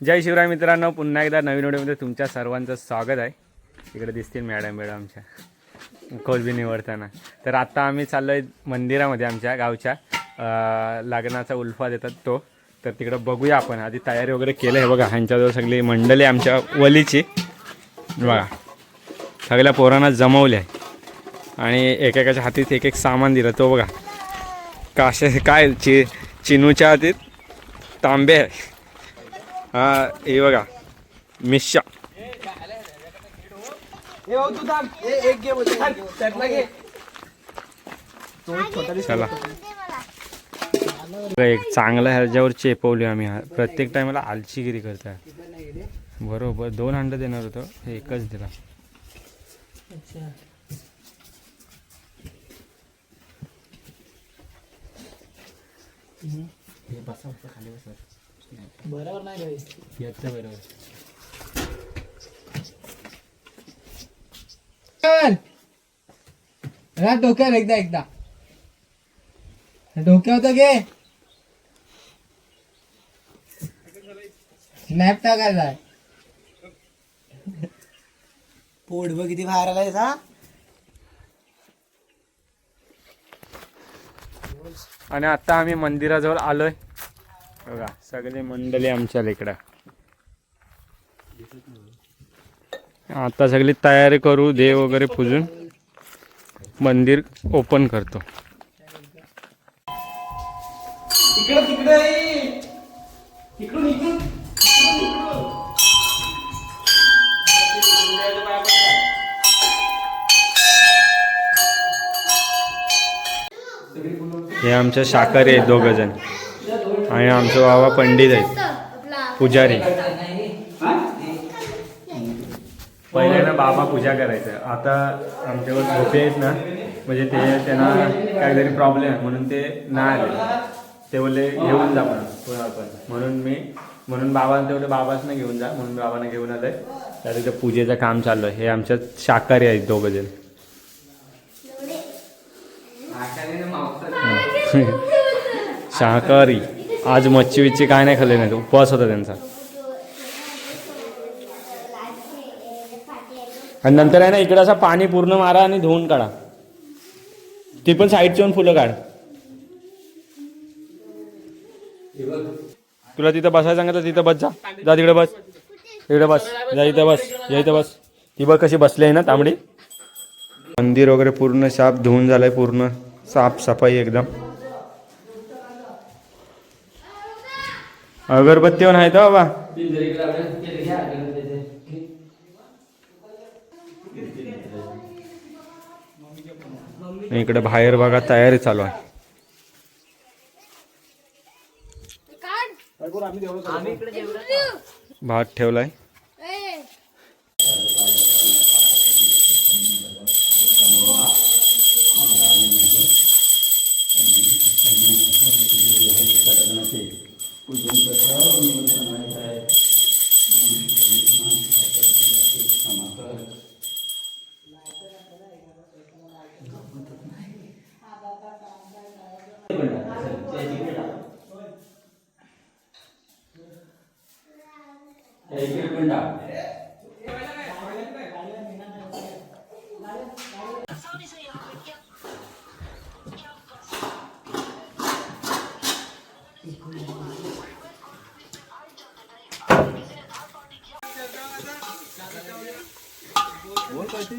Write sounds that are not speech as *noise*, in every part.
जय शिवराय मित्रांनो पुन्हा एकदा नवीन व्हिडिओमध्ये तुमच्या सर्वांचं स्वागत आहे. इकडे दिसतील मॅडम मॅडम आमच्या. कोलबी निवडताना. तर आत्ता आम्ही चाललो आहे मंदिरामध्ये आमच्या गावच्या. लग्नाचा उल्फा देतात तो. तर तिकडं बघूया आपण. आधी तयारी वगैरे केलं आहे बघा. ह्यांच्याजवळ सगळी मंडळी आमच्या वलीची. बघा. सगळ्या पोरांना जमवले आहे. आणि एकेकाच्या हातीत एक एक सामान दिलं. तो बघा. काशे काय? चि चिनूच्या हातीत तांबे आहे. हा हे बघा. मिश्या. चला. एक चांगला ह्याच्यावर चेपवली आम्ही. हा प्रत्येक टायमाला आलचीगिरी करताय. बरोबर दोन अंड देणार होतो. हे एकच दिला. बरोबर नाही रे. चल. रात डोक्यावर एकदा एकदा. डोक्यावर तर घे. स्नॅप टाकायचा आहे. पोट बघ किती बाहेर आलाय हा? आणि आता आम्ही मंदिराजवळ आलोय. बघा सगळे मंडळी आमच्या इकडं. आता सगळी तयारी करू देव वगैरे पूजून. मंदिर ओपन करतो. हे आमच्या शाकाहारी आहेत दोघं जण. आणि आमचे बाबा पंडित आहेत. पुजारी. पहिले ना बाबा पूजा करायचं. आता आमच्यावर झोपे आहेत ना म्हणजे ते त्यांना काहीतरी प्रॉब्लेम आहे म्हणून ते नाही आले. ते बोलले घेऊन जा पण पुन्हा पण म्हणून मी म्हणून बाबांना तेवढे बाबाच ना घेऊन जा. म्हणून बाबांना घेऊन आलोय. तर तिथे पूजेचं काम चालू आहे. हे आमच्या शाकाहारी आहेत दोघं जण. शाकाहारी. *laughs* आज मच्छी विच्छी काय नाही खाल्ली नाही उपवास होता त्यांचा. आणि नंतर आहे ना इकडं असं पाणी पूर्ण मारा आणि धुवून काढा. ती पण साईडची येऊन फुलं काढ. तुला तिथं बसायला सांगितलं तिथं बस जा. जा तिकडे बस. तिकडे बस. जा इथं बस. जा इथं बस. ती बघ कशी बसली आहे ना तांबडी. मंदिर वगैरे पूर्ण साफ धुवून झालंय पूर्ण. साफ सफाई एकदम. अगरबत्ती पण आहे का बाबा. इकडे बाहेर बघा तयारी चालू आहे. भात ठेवलाय. Pudim Patel, Nilton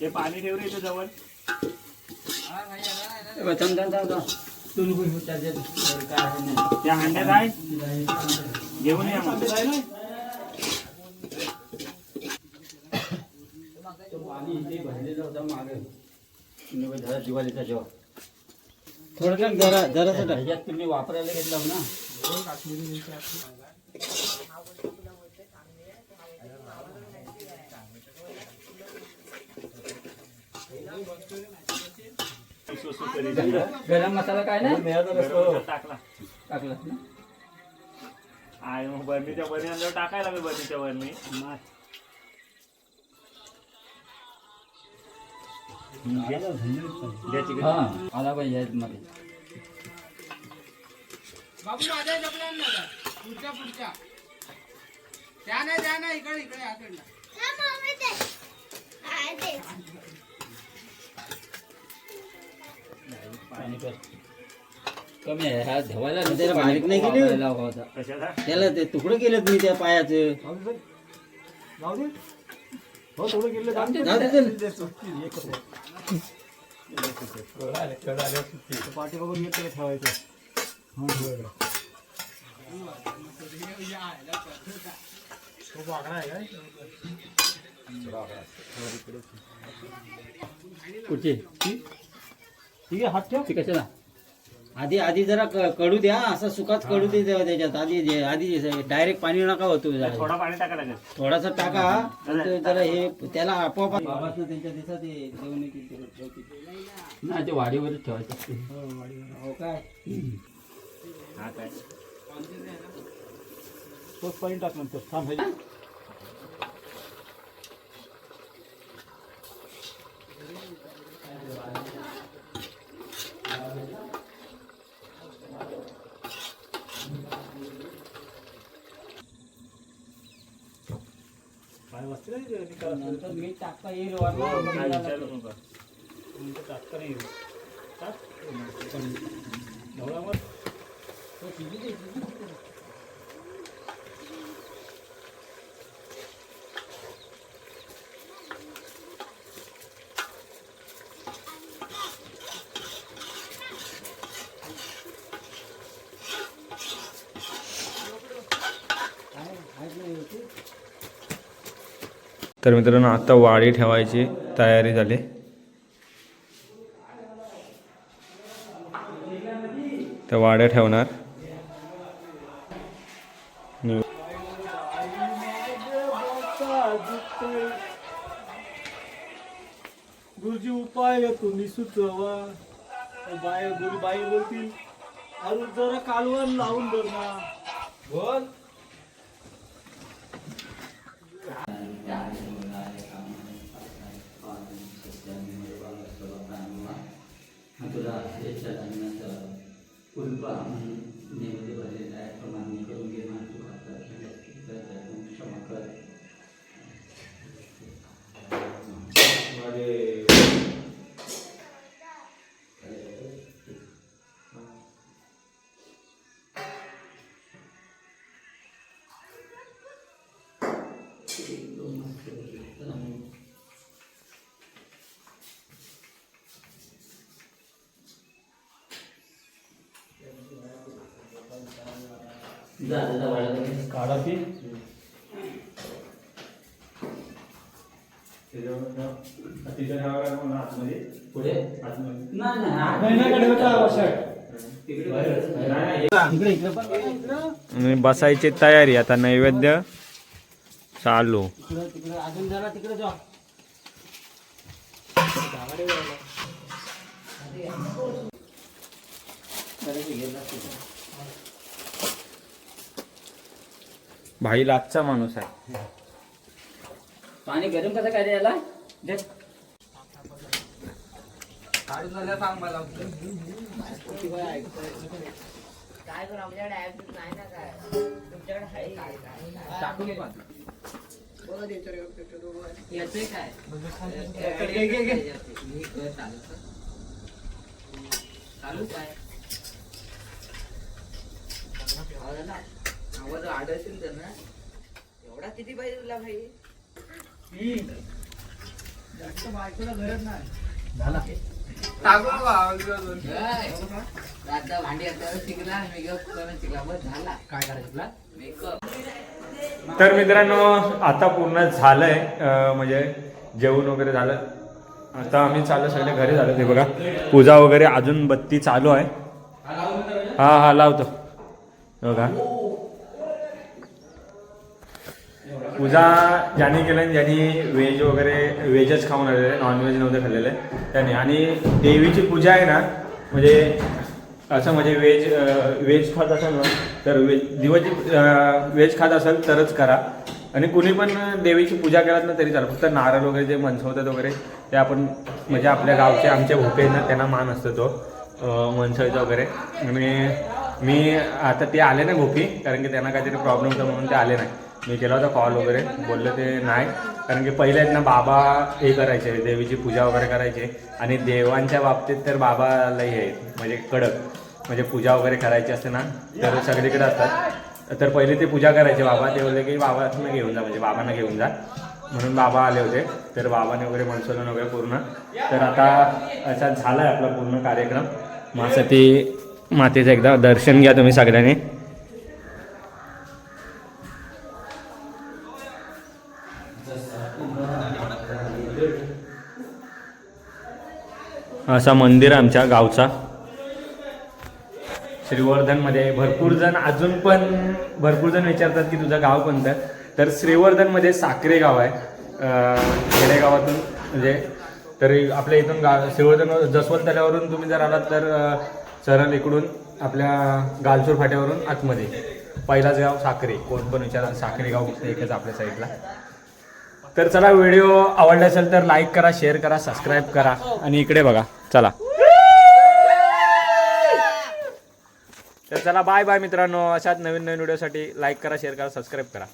ते पाणी ठेव रे इथे जवळ ए, थांब, थांब, थांब, आहे नाही. त्या हांड्यात आहे? घेऊन या मग. तो पाणी इथे भरलेलं होतं मागे. तुम्ही बघ, जरा दिवाळीचा जेव्हा. थोडं टाक. जरा ह्याच्यात तुम्ही वापरायला घेतला हो ना गरम मसाला काय नाही? टाकला. टाकला ना? मग बरणीच्या बरणी आणल्यावर टाकायला लागेल बरणीच्या का? हा आला पाहिजे मध्ये. बाबू माझ्या जपला ना दादा. पुढच्या पुढच्या. त्या नाही त्या नाही इकडे इकडे आकडला पाणी कर कमी आहे. हा धवायला नाही त्याला बारीक नाही केली? वापरायला हवा होता कशाला? त्याला ते तुकडे केलेत मी त्या पायाचं. जाऊ दे चल. कुठची? ठीक आहे हात ठेव. ती कशाला आधी आधी जरा क- कडू द्या असं सुकात कडू दे तेव्हा त्याच्यात. आधी जे- आधी डायरेक्ट पाणी नका होतो जरा. थोडा पाणी टाकायला लागेल थोडासा टाका. ते जरा हे त्याला आपोआप त्यांच्या दिवसात ते जेवण येतील ते ठेवतील. नाही ते वाडीवरच ठेवायचं असते. हो, वाडीवर. हो काय? हा काय? तोच पाणी टाक नंतर थांब. मीठ टाकता येईल. विचारू नका. तर मित्रांनो आता वाडी ठेवायची तयारी झाली. तर वाड्या ठेवणार. नि- गुरुजी उपाय तुम्ही सुचवा बाय गुरु बाई बोलतील अरे जरा कालवण लावून बघ ना. बोल. कुलपा नेमले पाहिजे काढा ती. पुढे? नाही नाही कडे होता आवश्यक इकडे इकडे पण आणि बसायची तयारी आता नैवेद्य चालू. तिकडे तिकडे अजून जरा तिकडे जा भाई लाचचा माणूस आहे. पाणी गरम कसं काय मला काय करू आमच्याकडे ऍप नाही ना काय? तुमच्याकडे आहे काय? काय टाकून येतोय काय. चालू काय? आवाज तर ना एवढा किती पाहिजे तुला भाई? जास्त बायकोला गरज नाही. झाला. टाकू. आता भांडी आता शिकला मेकअप शिकला बस झाला. काय करायचं मेकअप तर मित्रांनो आता पूर्ण झालंय म्हणजे जेवण वगैरे झालं. आता आम्ही चाललो सगळे घरी झालो ते बघा. पूजा वगैरे अजून बत्ती चालू आहे. हा हा लावतो. हे बघा. पूजा ज्याने केलं ज्यांनी व्हेज वगैरे व्हेजच खाऊन आलेले नॉनव्हेज नव्हते खाल्लेले त्याने. आणि देवीची पूजा आहे ना म्हणजे असं म्हणजे व्हेज व्हेज खात असेल ना तर व्हेज दिवस व्हेज खात असेल तरच करा. आणि कुणी पण देवीची पूजा केलात ना तरी चालेल. फक्त नारळ वगैरे जे मनसवतात वगैरे ते आपण म्हणजे आपल्या गावचे आमच्या भोके आहेत ना त्यांना मान असतो तो मनसवायचा वगैरे. आणि मी आता ते आले नाही भोपी कारण की त्यांना काहीतरी प्रॉब्लेम होता म्हणून ते आले नाही. मी केला होता कॉल वगैरे. बोलले ते नाही. कारण की पहिले आहेत ना बाबा हे करायचे देवीची पूजा वगैरे करायचे. आणि देवांच्या बाबतीत तर बाबा लई आहे म्हणजे कडक. म्हणजे पूजा वगैरे करायची असते ना तर सगळीकडे असतात. तर पहिले ते पूजा करायचे. बाबा ते बोलले की बाबांना घेऊन जा म्हणजे बाबांना घेऊन जा. म्हणून बाबा आले होते. तर बाबाने वगैरे मनसोलन वगैरे पूर्ण. तर आता असा झाला आहे आपला पूर्ण कार्यक्रम. मासाठी मातेचं एकदा दर्शन घ्या तुम्ही सगळ्यांनी. असा मंदिर आहे आमच्या गावचा. श्रीवर्धनमध्ये भरपूर जण अजून पण भरपूर जण विचारतात की तुझं गाव कोणतं तर श्रीवर्धनमध्ये साखरे गाव आहे. खेडेगावातून म्हणजे तरी आपल्या इथून गाव श्रीवर्धन जसवंत तल्यावरून तुम्ही जर आलात तर सरल सरळ इकडून आपल्या गालसूर फाट्यावरून आतमध्ये. पहिलाच गाव साखरे कोण पण विचारा साखरे गाव एकच आपल्या साईडला. तर चला व्हिडिओ आवडला असेल तर लाईक करा शेअर करा सबस्क्राईब करा. आणि इकडे बघा चला. तर चला बाय बाय मित्रांनो. अशाच नवीन नवीन व्हिडिओसाठी लाईक करा शेअर करा सबस्क्राईब करा.